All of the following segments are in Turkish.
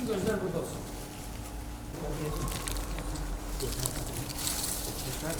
Bütün gözler burada olsun. Ben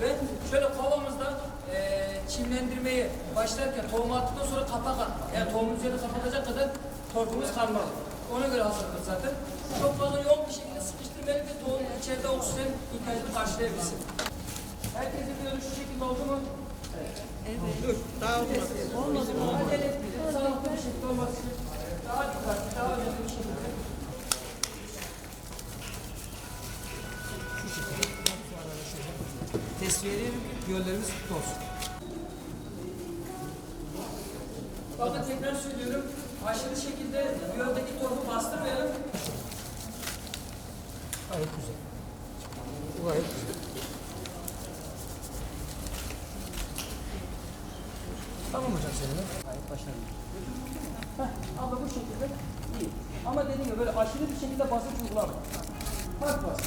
Ve şöyle kovamızda eee çimlendirmeyi başlarken tohumu attıktan sonra kapak atma. Yani tohumun üzerine kapatacak kadar torfumuz kalmalı. Ona göre hazırladık zaten. Çok fazla yoğun bir şekilde sıkıştırmayalım ki tohum içeride oksijen ihtiyacını karşılayabilsin. Herkesin görüşü şu şekilde oldu mu? Dur, daha olmadı. Olmadı mı? Acele etmeyin. Sağlıklı bir şekilde olması için daha dikkatli, Ki yollarımız tuttu olsun. Bakın tekrar söylüyorum. Aşırı şekilde yöndeki torfu bastırmayalım. Gayet güzel. Bu gayet güzel. Tamam hocam seninle. Gayet başarılı. Heh, abla bu şekilde iyi. Ama dediğim gibi böyle aşırı bir şekilde basınç uygulama. Bak bas.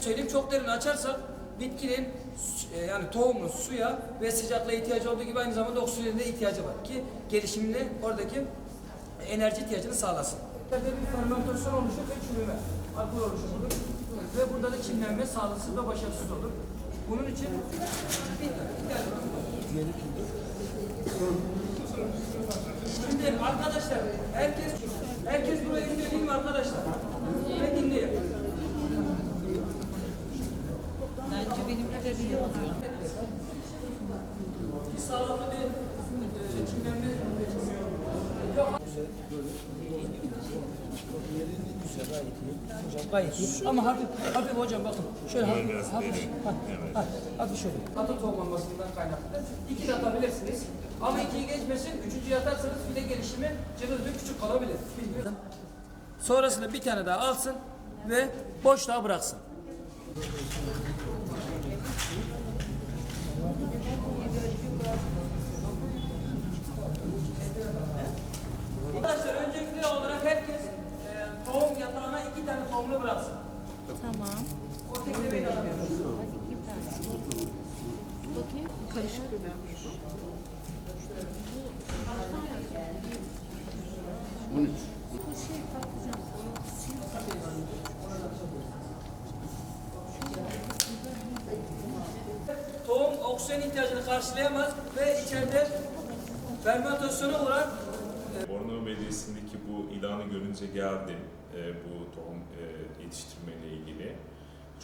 Söyleyeyim çok derin açarsak bitkinin e, yani tohumun suya ve sıcaklığa ihtiyacı olduğu gibi aynı zamanda oksijene de ihtiyacı var ki gelişimini oradaki enerji ihtiyacını sağlasın. Burada bir fermentasyon oluşur ve çürüme, alkol oluşur. Ve burada da çimlenme sağlıksız ve başarısız olur. Bunun için Şimdi arkadaşlar herkes herkes buraya gidiyor değil mi arkadaşlar? Ve dinleyin. Bence benimki de bir oluyor. Bir sağlıklı bir e, çimlenme yok. Hocam gayet iyi. Ama hafif, hafif hocam bakın. Şöyle hafif, hafif, hafif, hafif, hafif şöyle. Ata tohumlanmasından kaynaklı. İki de atabilirsiniz. Ama ikiyi geçmesin, üçüncüyü atarsanız fide gelişimi cılızlı küçük kalabilir. Bilmiyorum. Sonrasında bir tane daha alsın ve boşluğa bıraksın. Arkadaşlar öncelikli olarak herkes e, tohum yatağına tohumlu bıraksın. Tamam. O teklemeyi alamıyoruz. Hadi bir tane. Bakayım. Karışık bir Bu şey patlıcan. Tohum oksijen ihtiyacını karşılayamaz ve içeride fermentasyona uğrar. Bornova Belediyesi'ndeki bu ilanı görünce geldim. E, bu tohum e, yetiştirmeyle ilgili.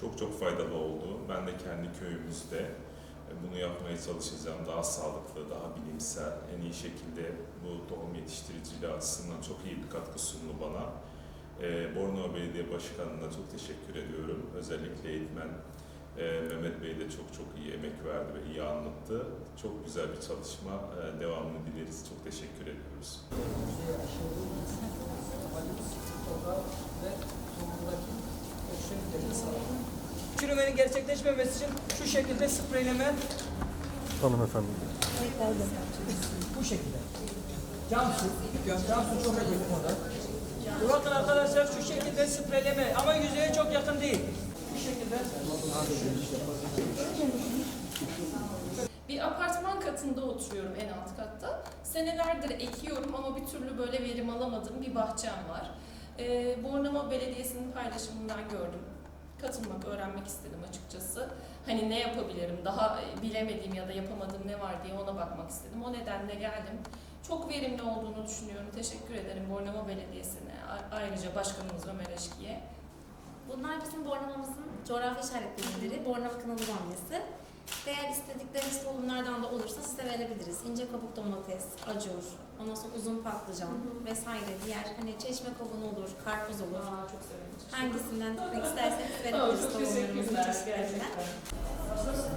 Çok çok faydalı oldu. Ben de kendi köyümüzde e, bunu yapmaya çalışacağım. Daha sağlıklı, daha bilimsel, en iyi şekilde bu tohum yetiştiriciliği açısından çok iyi bir katkı sundu bana. Bornova Belediye Başkanı'na çok teşekkür ediyorum. Özellikle eğitmen Mehmet Bey de çok çok iyi emek verdi ve iyi anlattı. Çok güzel bir çalışma. Devamını dileriz. Çok teşekkür ediyoruz. Çürümenin gerçekleşmemesi için şu şekilde spreyleme Hanım efendim. bu şekilde. Cam su, cam su çok önemli orada. Bakın arkadaşlar şu şekilde spreyleme ama yüzeye çok yakın değil. Bu şekilde. Bir apartman katında oturuyorum en alt katta. Senelerdir ekiyorum ama bir türlü böyle verim alamadığım bir bahçem var. Ee, Bornova Belediyesi'nin paylaşımından gördüm. Katılmak, öğrenmek istedim açıkçası. Hani ne yapabilirim, daha bilemediğim ya da yapamadığım ne var diye ona bakmak istedim. O nedenle geldim. Çok verimli olduğunu düşünüyorum. Teşekkür ederim Bornova Belediyesi'ne. Ayrıca Başkanımız Ömer Eşki'ye. Bunlar bizim Bornova'mızın coğrafi işaretlerileri. Bornova kanalı bamyası. Eğer istedikleriniz tohumlardan da olursa size verebiliriz. İnce kabuk domates, acur, ondan sonra uzun patlıcan vesaire diğer hani çeşme kabuğu olur, karpuz olur. Aa, çok sevindim. Hangisinden gitmek isterseniz verebiliriz Aa, çok tohumlarımızın teşekkürler, çeşitlerinden. gerçekten.